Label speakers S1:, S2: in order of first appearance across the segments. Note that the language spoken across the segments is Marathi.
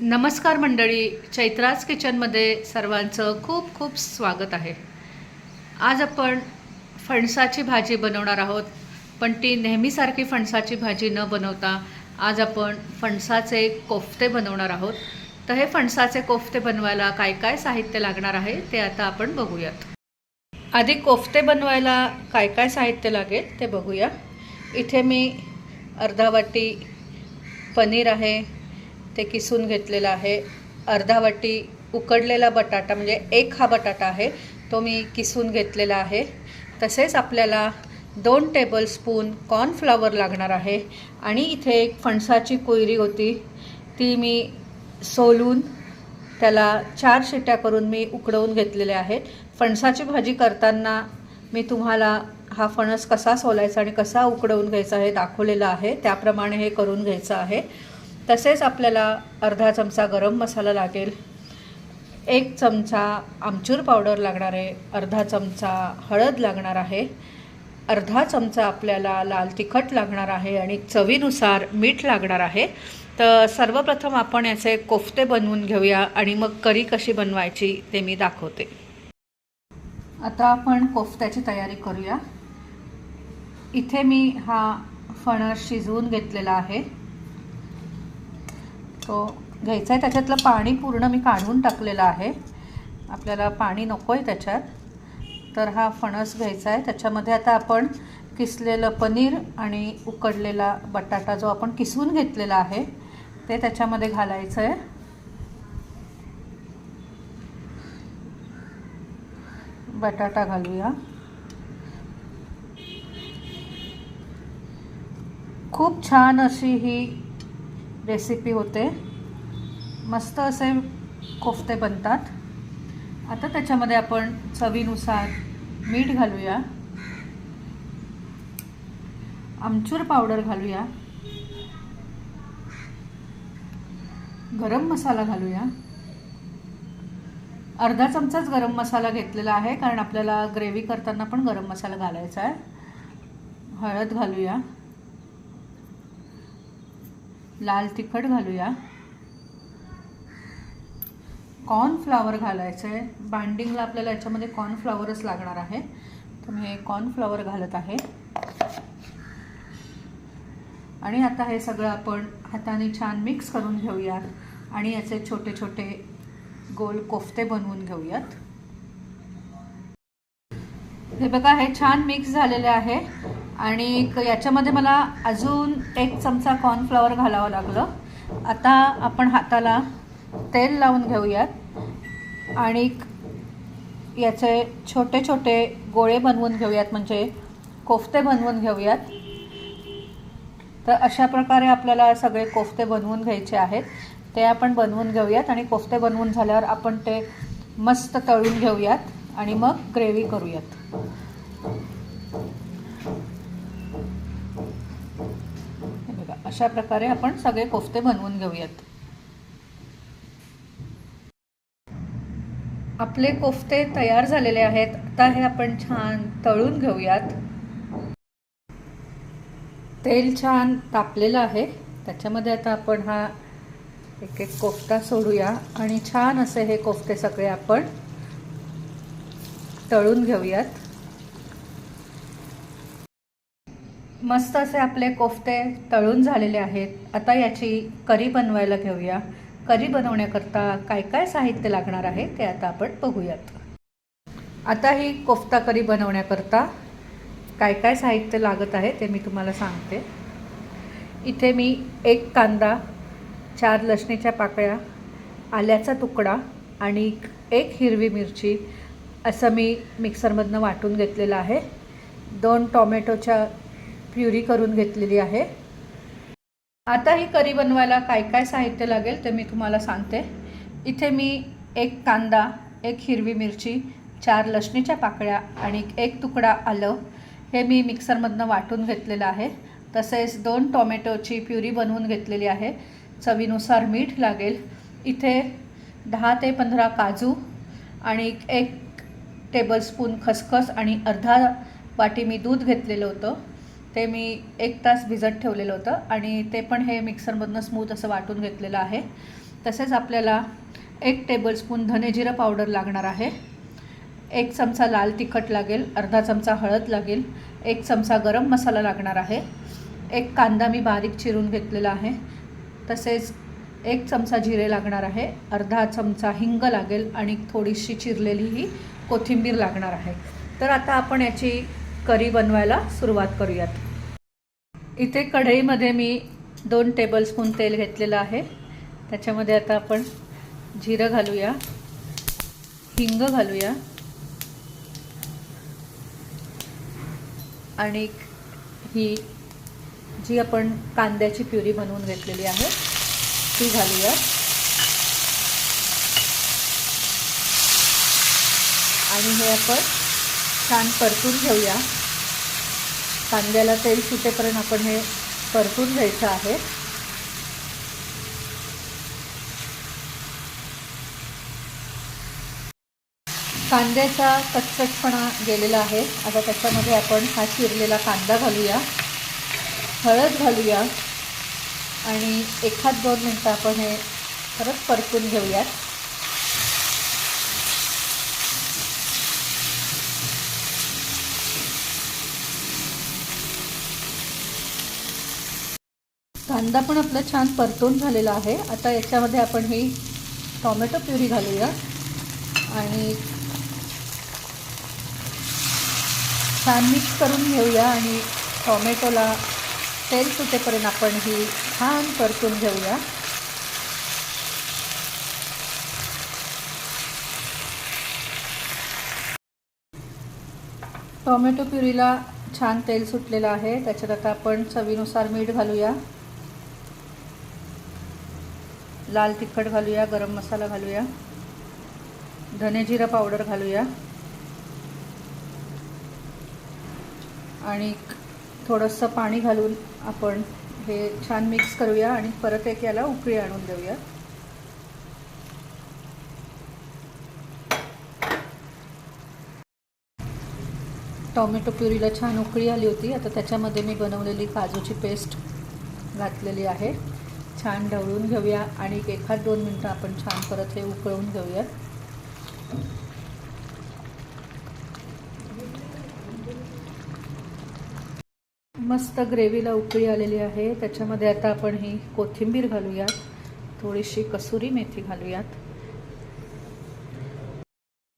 S1: नमस्कार मंडळी चैत्राज किचनमध्ये सर्वांचं खूप खूप स्वागत आहे. आज आपण फणसाची भाजी बनवणार आहोत पण ती नेहमीसारखी फणसाची भाजी न बनवता आज आपण फणसाचे कोफ्ते बनवणार आहोत. तर हे फणसाचे कोफ्ते बनवायला काय काय साहित्य लागणार आहे ते आता आपण बघूयात. आधी कोफ्ते बनवायला काय काय साहित्य लागेल ते बघूया. इथे मी अर्धा वाटी पनीर आहे ते किसून घेतलेलं आहे. अर्धा वाटी उकडलेला बटाटा म्हणजे एक हा बटाटा आहे तो मी किसून घेतलेला आहे. तसेच आपल्याला दोन टेबलस्पून कॉर्नफ्लॉवर लागणार आहे. आणि इथे एक फणसाची कोयरी होती ती मी सोलून त्याला चार शिट्या करून मी उकडवून घेतलेले आहेत. फणसाची भाजी करताना मी तुम्हाला हा फणस कसा सोलायचा आणि कसा उकडवून घ्यायचा हे दाखवलेलं आहे. त्याप्रमाणे हे करून घ्यायचं आहे. तसेच आपल्याला अर्धा चमचा गरम मसाला लागेल एक चमचा आमचूर पावडर लागणार आहे अर्धा चमचा हळद लागणार आहे. अर्धा चमचा आपल्याला लाल तिखट लागणार आहे आणि चवीनुसार मीठ लागणार आहे. तर सर्वप्रथम आपण याचे कोफ्ते बनवून घेऊया आणि मग करी कशी बनवायची ते मी दाखवते. आता आपण कोफ्त्याची तयारी करूया. इथे मी हा फणस शिजवून घेतलेला आहे. तो घ्यायचा आहे. त्याच्यातलं पाणी पूर्ण मी काढून टाकलेलं आहे. आपल्याला पाणी नको आहे त्याच्यात. तर हा फणस घ्यायचा आहे. त्याच्यामध्ये आता आपण किसलेलं पनीर आणि उकडलेला बटाटा जो आपण किसवून घेतलेला आहे ते त्याच्यामध्ये घालायचं आहे. बटाटा घालूया. खूप छान अशी ही रेसिपी होते. मस्त असे कोफ्ते बनतात. आता त्याच्यामध्ये आपण चवीनुसार मीठ घालूया. आमचूर पावडर घालूया. गरम मसाला घालूया. अर्धा चमचाच गरम मसाला घेतलेला आहे कारण आपल्याला ग्रेव्ही करताना पण गरम मसाला घालायचा आहे. हळद घालूया. लाल तिखट घालूया. कॉर्नफ्लावर घालायचं आहे बाइंडिंगला आपल्याला याच्यामध्ये कॉर्नफ्लावरच लागणार आहे. तर मी हे कॉर्नफ्लावर घालत आहे. आणि आता हे सगळं आपण हाताने छान मिक्स करून घेऊयात. आणि याचे छोटे छोटे गोल कोफ्ते बनवून घेऊयात. हे बघा हे छान मिक्स झालेले आहे. आणि याच्यामध्ये मला अजून एक चमचा कॉर्नफ्लॉवर घालावं लागलं. आता आपण हाताला तेल लावून घेऊयात. आणि याचे छोटे छोटे गोळे बनवून घेऊयात म्हणजे कोफ्ते बनवून घेऊयात. तर अशा प्रकारे आपल्याला सगळे कोफ्ते बनवून घ्यायचे आहेत. ते आपण बनवून घेऊयात आणि कोफ्ते बनवून झाल्यावर आपण ते मस्त तळून घेऊयात आणि मग ग्रेव्ही करूयात. अशा प्रकारे आपण सगळे कोफ्ते बनवून घेऊयात. आपले कोफ्ते तयार झालेले आहेत. आता हे आपण छान तळून घेऊयात. तेल छान तापलेलं आहे. त्याच्यामध्ये आता आपण हा एक एक कोफ्ता सोडूया आणि छान असे हे कोफ्ते सगळे आपण तळून घेऊयात. मस्त असे आपले कोफ्ते तळून झालेले आहेत. आता याची करी बनवायला घेऊया. करी बनवण्याकरता काय काय साहित्य लागणार आहे ते आता आपण बघूयात. आता ही कोफ्ता करी बनवण्याकरता काय काय साहित्य लागत आहे ते मी तुम्हाला सांगते. इथे मी एक कांदा चार लसणीच्या पाकळ्या आल्याचा तुकडा आणि एक हिरवी मिरची असं मी मिक्सरमधनं वाटून घेतलेलं आहे. दोन टॉमॅटोच्या प्युरी करून घेतलेली आहे. आता ही करी बनवायला काय काय साहित्य लागेल ते मी तुम्हाला सांगते. इथे मी एक कांदा एक हिरवी मिरची चार लसणीच्या पाकळ्या आणि एक तुकडा आलं हे मी मिक्सरमधनं वाटून घेतलेलं आहे. तसेच दोन टोमॅटोची प्युरी बनवून घेतलेली आहे. चवीनुसार मीठ लागेल. इथे दहा ते पंधरा काजू आणि एक टेबलस्पून खसखस आणि अर्धा वाटी मी दूध घेतलेलं होतं. ते मी एक तास भिजत ठेवलेलं होतं आणि ते पण हे मिक्सरमधनं स्मूथ असं वाटून घेतलेलं आहे. तसेच आपल्याला एक टेबलस्पून धनेजिरं पावडर लागणार आहे. एक चमचा लाल तिखट लागेल अर्धा चमचा हळद लागेल एक चमचा गरम मसाला लागणार आहे. एक कांदा मी बारीक चिरून घेतलेला आहे. तसेच एक चमचा जिरे लागणार आहे अर्धा चमचा हिंग लागेल आणि थोडीशी चिरलेली ही कोथिंबीर लागणार आहे. तर आता आपण याची करी बनवायला सुरुवात करूयात. इथे कढईमध्ये मी दोन टेबलस्पून तेल घेतलेलं आहे. त्याच्यामध्ये आता आपण जिरं घालूया हिंग घालूया आणि ही जी आपण कांद्याची प्युरी बनवून घेतलेली आहे ती घालूया. आणि हे आपण छान परतून घेऊया. कांद्याला तेल सुटेपर्यंत आपण हे परतून घ्यायचं आहे? कांद्याचा कचकटपणा गेलेला आहे. आता त्याच्यामध्ये आपण हा चिरलेला कांदा घालूया. हळद घालूया. आणि एखाद दोन मिनटं आपण हे परत परतून घेऊयात. कांदा पण आपला छान परतून झालेला आहे. आता याच्यामध्ये आपण ही टॉमॅटो प्युरी घालूया. आणि छान मिक्स करून घेऊया आणि टॉमॅटोला तेल सुटेपर्यंत आपण ही छान परतून घेऊया. टॉमॅटो प्युरीला छान तेल सुटलेलं आहे. त्याच्यात आता आपण चवीनुसार मीठ घालूया. लाल तिखट घालूया गरम मसाला घालूया धने पावडर घालूया. आणि थोडंसं पाणी घालून आपण हे छान मिक्स करूया आणि परत एक याला उकळी आणून देऊया. टॉमॅटो प्युरीला छान उकळी आली होती. आता त्याच्यामध्ये मी बनवलेली काजूची पेस्ट घातलेली आहे. छान ढवळून घेऊया आणि एखाद दोन मिनटं आपण छान परत हे उकळून घेऊया मस्त ग्रेव्हीला उकळी आलेली आहे. त्याच्यामध्ये आता आपण ही कोथिंबीर घालूयात. थोडीशी कसुरी मेथी घालूयात.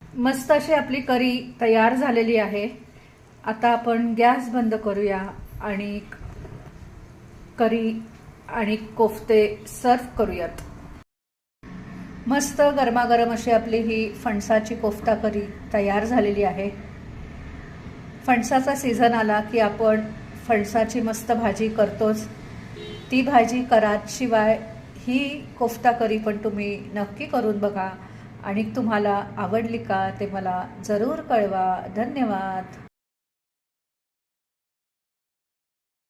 S1: मस्त अशी आपली करी तयार झालेली आहे. आता आपण गॅस बंद करूया आणि करी आणि कोफ्ते सर्व करूयात. मस्त गरमागरम अशी आपली ही फणसाची कोफ्ता करी तयार झालेली आहे. फणसाचा सीझन आला की आपण फणसाची मस्त भाजी करतोच. ती भाजी करात शिवाय ही कोफ्ता करी पण तुम्ही नक्की करून बघा. आणि तुम्हाला आवडली का ते मला जरूर कळवा. धन्यवाद.